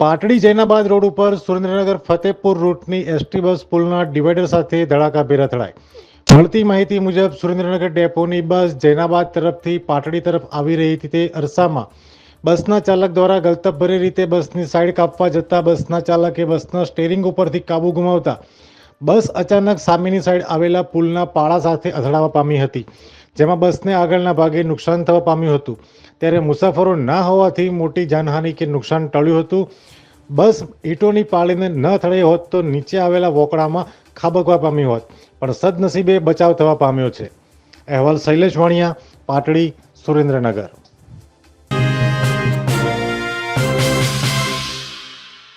Patdi જૈનાબાદ road ઉપર સુરેન્દ્રનગર ફતેપુર રૂટની ST bus પુલના ડિવાઈડર સાથે ધડાકાભેર અથડાઈ મળતી માહિતી મુજબ સુરેન્દ્રનગર ડેપોની બસ જૈનાબાદ તરફથી પાટડી તરફ આવી રહી હતી તે અરસામાં. બસના ચાલક દ્વારા ગલતભરી રીતે બસની સાઈડ કાપવા જતાં બસના ચાલકે બસના સ્ટેરિંગ ઉપરથી કાબુ ગુમાવતા. બસ અચાનક સામેની સાઈડ આવેલા પુલના પાળા સાથે અથડાવા પામી હતી. જેમાં બસને આગળના ભાગે નુકસાન થવા પામ્યું હતું. ત્યારે મુસાફરો ના હોવાથી મોટી જાનહાનિ કે નુકસાન ટળ્યું હતું. બસ ઈંટોની પાળીને ન થળી હોત તો નીચે આવેલા વોકળામાં ખાબકવા પામી હોત, પણ સદનસીબે બચાવ થવા પામ્યો છે. અહેવાલ શૈલેષ વાણિયા, પાટડી, સુરેન્દ્રનગર.